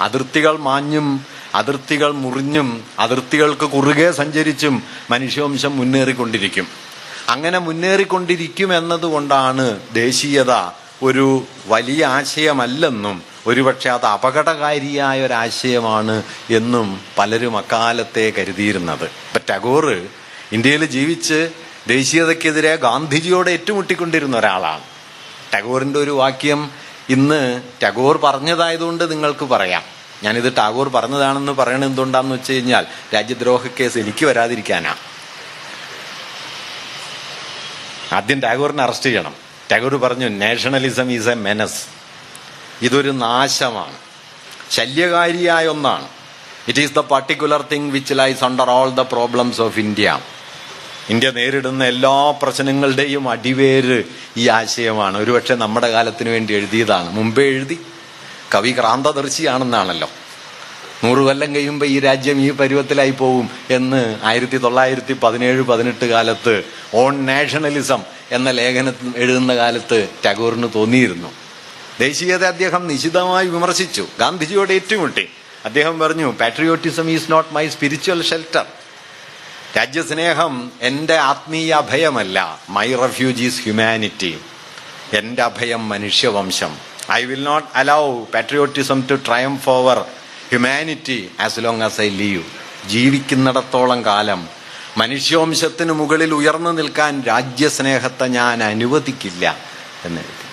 അതിർത്തികൾ മാഞ്ഞും അതിർത്തികൾ മുറിഞ്ഞും അതിർത്തികൾക്ക് കുറുകെ സഞ്ചരിച്ചും മനുഷ്യവംശം മുന്നേറിക്കൊണ്ടിരിക്കും. അങ്ങനെ മുന്നേറിക്കൊണ്ടിരിക്കും എന്നതുകൊണ്ടാണ് ദേശീയത ഒരു വലിയ ആശയമല്ലെന്നും ഒരുപക്ഷെ അത് അപകടകാരിയായ ഒരാശയമാണ് എന്നും പലരും അക്കാലത്തെ കരുതിയിരുന്നത്. ഇപ്പൊ ടാഗോർ ഇന്ത്യയിൽ ജീവിച്ച് ദേശീയതയ്ക്കെതിരെ ഗാന്ധിജിയോട് ഏറ്റുമുട്ടിക്കൊണ്ടിരുന്ന ഒരാളാണ്. ടാഗോറിന്റെ ഒരു വാക്യം ഇന്ന് ടാഗോർ പറഞ്ഞതായതുകൊണ്ട് നിങ്ങൾക്ക് പറയാം. ഞാനിത് ടാഗോർ പറഞ്ഞതാണെന്ന് പറയണത് എന്തുകൊണ്ടാന്ന് വെച്ച് കഴിഞ്ഞാൽ രാജ്യദ്രോഹ കേസ് എനിക്ക് വരാതിരിക്കാനാ. ആദ്യം ടാഗോറിനെ അറസ്റ്റ് ചെയ്യണം. ടാഗോർ പറഞ്ഞു നാഷണലിസം ഈസ് എ മെനസ് ഇതൊരു നാശമാണ്. ശല്യകാരിയായ ഒന്നാണ്. It is the particular thing which lies under all the problems of India India നേരിടുന്ന എല്ലാ പ്രശ്നങ്ങളുടെയും അടിവേര് ഈ ആശയമാണ്. ഒരുപക്ഷെ നമ്മുടെ കാലത്തിന് വേണ്ടി എഴുതിയതാണ്. മുമ്പേ എഴുതി. കവി ക്രാന്തദർശിയാണെന്നാണല്ലോ. നൂറ് കൊല്ലം കഴിയുമ്പോൾ ഈ രാജ്യം ഈ പരുവത്തിലായി പോവും എന്ന് ആയിരത്തി തൊള്ളായിരത്തി പതിനേഴ് പതിനെട്ട് കാലത്ത് ഓൺ നാഷണലിസം എന്ന ലേഖനം എഴുതുന്ന കാലത്ത് ടാഗോറിന് തോന്നിയിരുന്നു. ദേശീയത അദ്ദേഹം നിശിതമായി വിമർശിച്ചു. ഗാന്ധിജിയോട് ഏറ്റുമുട്ടി. അദ്ദേഹം പറഞ്ഞു patriotism is not my spiritual shelter രാജ്യസ്നേഹം എന്റെ ആത്മീയ അഭയമല്ല മൈ റെഫ്യൂജീസ് ഹ്യൂമാനിറ്റി എന്റെ അഭയം മനുഷ്യവംശം. I will not allow patriotism to triumph over humanity as long as I live ജീവിക്കുന്നിടത്തോളം കാലം മനുഷ്യവംശത്തിന് മുകളിൽ ഉയർന്നു നിൽക്കാൻ രാജ്യസ്നേഹത്തെ ഞാൻ അനുവദിക്കില്ല എന്ന് എഴുതി.